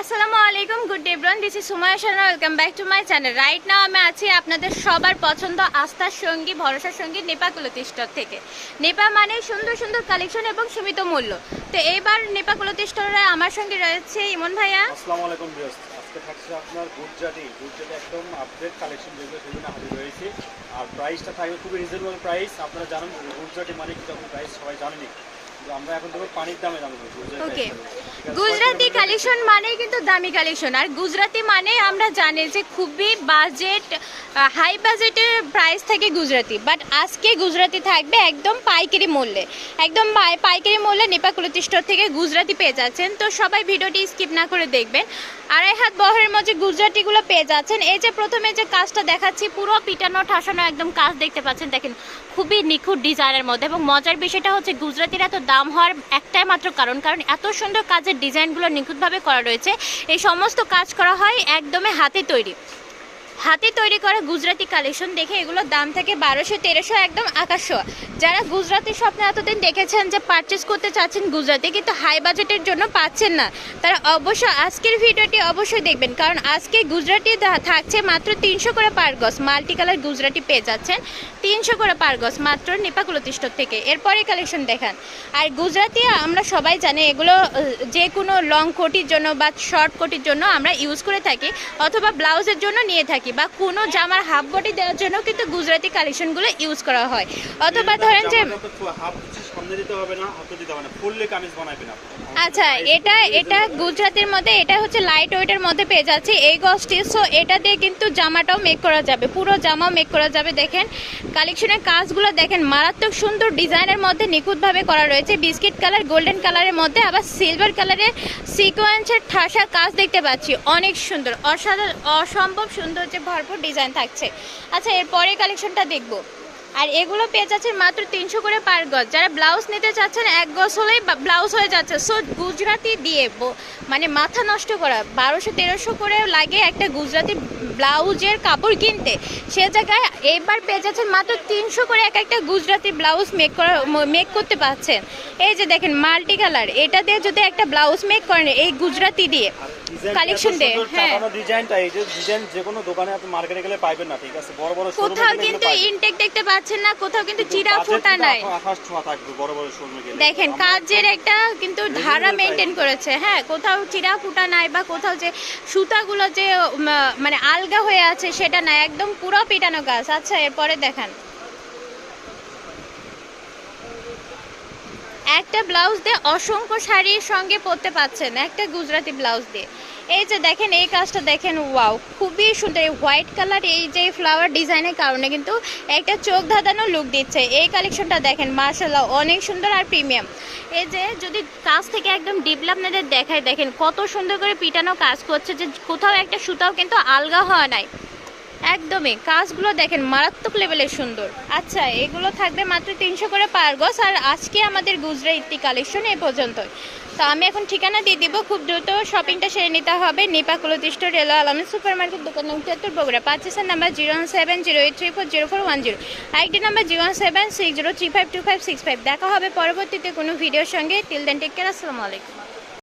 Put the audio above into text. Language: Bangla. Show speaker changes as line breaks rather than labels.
আসসালামু আলাইকুম, good day bron this is Sumaiya Sharma welcome back to my channel right now আমি আছি আপনাদের সবার পছন্দ আস্থার সঙ্গী ভরসার সঙ্গী নেপা কুলতিষ্ঠর থেকে। নেপা মানে সুন্দর সুন্দর কালেকশন এবং সীমিত মূল্য। তো এইবার নেপা কুলতিষ্ঠরে আমার সঙ্গে রয়েছে ইমন ভাইয়া।
আসসালামু আলাইকুম আজকে থাকছে আপনার গুজরাটি। গুজরাটি একদম আপডেট কালেকশন যেগুলো সেগুলো হাজির রয়েছে। আর প্রাইসটা থাকবে খুবই রিজনেবল প্রাইস আপনারা জানেন গুজরাটি মানে কি, তখন প্রাইস সবাই জানেনি আমরা এখন দেখব পানির দামে দাম
ওকে গুজরাটি কালেকশন মানেই কিন্তু দামি কালেকশন। আর গুজরাটি মানে আমরা জানি যে খুবই বাজেট হাই বাজেটের প্রাইস থাকে গুজরাটি। বাট আজকে গুজরাটি থাকবে একদম পাইকারি মূল্যে। একদম পাই- পাইকারি মূল্যে নেপা কুলতি স্টোর থেকে গুজরাটি পেয়ে যাচ্ছেন। তো সবাই ভিডিওটি স্কিপ না করে দেখবেন। আড়াই হাত বহরের মধ্যে গুজরাটিগুলো পেয়ে যাচ্ছেন। এই যে প্রথমে যে কাজটা দেখাচ্ছি পুরো পিটানো ঠাসানো একদম কাজ দেখতে পাচ্ছেন। দেখেন খুবই নিখুঁত ডিজাইনের মধ্যে। এবং মজার বিষয়টা হচ্ছে গুজরাটির এত দাম হওয়ার একটাই মাত্র কারণ কারণ এত সুন্দর কাজের ডিজাইনগুলো নিখুঁতভাবে করা রয়েছে। এই সমস্ত কাজ করা হয় একদমই হাতে তৈরি। হাতে তৈরি করা গুজরাটি কালেকশন দেখে এগুলোর দাম থাকে বারোশো, তেরোশো, একদম আকাশ যারা গুজরাটি স্বপ্নে এতদিন দেখেছেন যে পারচেস করতে চাচ্ছেন গুজরাটি, কিন্তু হাই বাজেটের জন্য পাচ্ছেন না, তারা অবশ্যই আজকের ভিডিওটি অবশ্যই দেখবেন, কারণ আজকে গুজরাটি থাকছে মাত্র তিনশো করে পার গজ মাল্টি কালার গুজরাটি পেয়ে যাচ্ছেন তিনশো করে পার গজ, মাত্র নেপাকুলতিষ্ঠ থেকে। এরপরে কালেকশন দেখান। আর গুজরাটি আমরা সবাই জানি, এগুলো যে কোনো লং কোটির জন্য বা শর্ট কোটির জন্য আমরা ইউজ করে থাকি, অথবা ব্লাউজের জন্য নিয়ে থাকি। বা কোনো জামার হাফ বডি দেওয়ার জন্য কিন্তু গুজরাটি কালেকশনগুলো ইউজ করা হয়। অথবা ধরেন যে
সামনে দিতে হবে না, হাতে দিতে হবে না। ফুললি কামিজ বানাবেন আপনি।
আচ্ছা এটা এটা গুজরাটের মধ্যে, এটা হচ্ছে লাইট ওয়েটের মধ্যে পেয়ে যাচ্ছে। এই গজটি সো এটা দিয়ে কিন্তু জামাটাও মেক করা যাবে। পুরো জামাও মেক করা যাবে, দেখেন। কালেকশনের কাজগুলো দেখেন, মারাত্মক সুন্দর ডিজাইনের মধ্যে নিখুঁতভাবে করা রয়েছে। বিস্কিট কালার গোল্ডেন কালারের মধ্যে, আবার সিলভার কালারের সিকোয়েন্সের ঠাসা কাজ দেখতে পাচ্ছি। অনেক সুন্দর, অসাধারণ, অসম্ভব সুন্দর যে ভরপুর ডিজাইন থাকছে। আচ্ছা এরপরে কালেকশনটা দেখব। আর এগুলো পেয়ে যাচ্ছেন মাত্র তিনশো করে পার গজ। যারা ব্লাউজ নিতে চাচ্ছেন, এক গজ হলেই ব্লাউজ হয়ে যাচ্ছে। সো গুজরাটি দিয়ে মানে মাথা নষ্ট করা। বারোশো, তেরোশো করে লাগে একটা গুজরাটি ব্লাউজের কাপড় কিনতে। সে জায়গায় এবার পেয়ে যাচ্ছেন মাত্র তিনশো করে এক একটা গুজরাটি ব্লাউজ মেক করা মেক করতে পারছেন। এই যে দেখেন, মাল্টি কালার। এটা দিয়ে যদি একটা ব্লাউজ মেক করেন, এই গুজরাটি দিয়ে। কালেকশন দিয়ে হ্যাঁ।
ডিজাইনটা এই যে ডিজাইন যে কোনো দোকানে আপনি মার্কেটে গেলে পাইবেন না ঠিক আছে? বড় বড়
কোথাও কিন্তু। ইনটেক দেখতে পাচ্ছেন না কোথাও কিন্তু চিরা ফোটা নাই।
বড় বড় গেলে।
দেখেন কাজের একটা কিন্তু ধারা মেনটেন করেছে হ্যাঁ কোথাও চিরা ফুটা নাই বা কোথাও যে সুতাগুলো যে মানে আলগা হয়ে আছে সেটা নাই একদম পুরো পিটানো গাছ। আচ্ছা এরপরে দেখান। একটা ব্লাউজ দিয়ে অসংখ্য শাড়ির সঙ্গে পরতে পাচ্ছেন, একটা গুজরাটি ব্লাউজ দিয়ে। এই যে দেখেন, এই কাজটা দেখেন, ওয়াও, খুবই সুন্দর। এই হোয়াইট কালার, এই যে ফ্লাওয়ার ডিজাইনের কারণে কিন্তু একটা চোখ ধাঁধানো লুক দিচ্ছে। এই কালেকশনটা দেখেন মার্শাল্লাহ অনেক সুন্দর আর প্রিমিয়াম এই যে যদি কাজ থেকে একদম ডিপলি আপনাদের দেখায়, দেখেন, কত সুন্দর করে পিটানো কাজ করছে যে কোথাও একটা সুতাও কিন্তু আলগা হওয়া নাই। একদমই। কাজগুলো দেখেন, মারাত্মক লেভেলের সুন্দর। আচ্ছা এগুলো থাকবে মাত্র তিনশো করে পার আর আজকে আমাদের গুজরাটি কালেকশন এই পর্যন্তই। তো আমি এখন ঠিকানা দিয়ে দিব, খুব দ্রুত শপিংটা সেরে নিতে হবে। নিপা কুলতিষ্ঠ রেলো আলামী সুপার মার্কেট দোকান নং তিয়াত্তর Bogura. পাঁচেসের number zero one seven zero eight three four zero four one zero আরেকটি number zero one seven six zero three five two five six five দেখা হবে পরবর্তীতে কোনো ভিডিওর সঙ্গে। টিল দেন টেক কেয়ার আসসালামু আলাইকুম।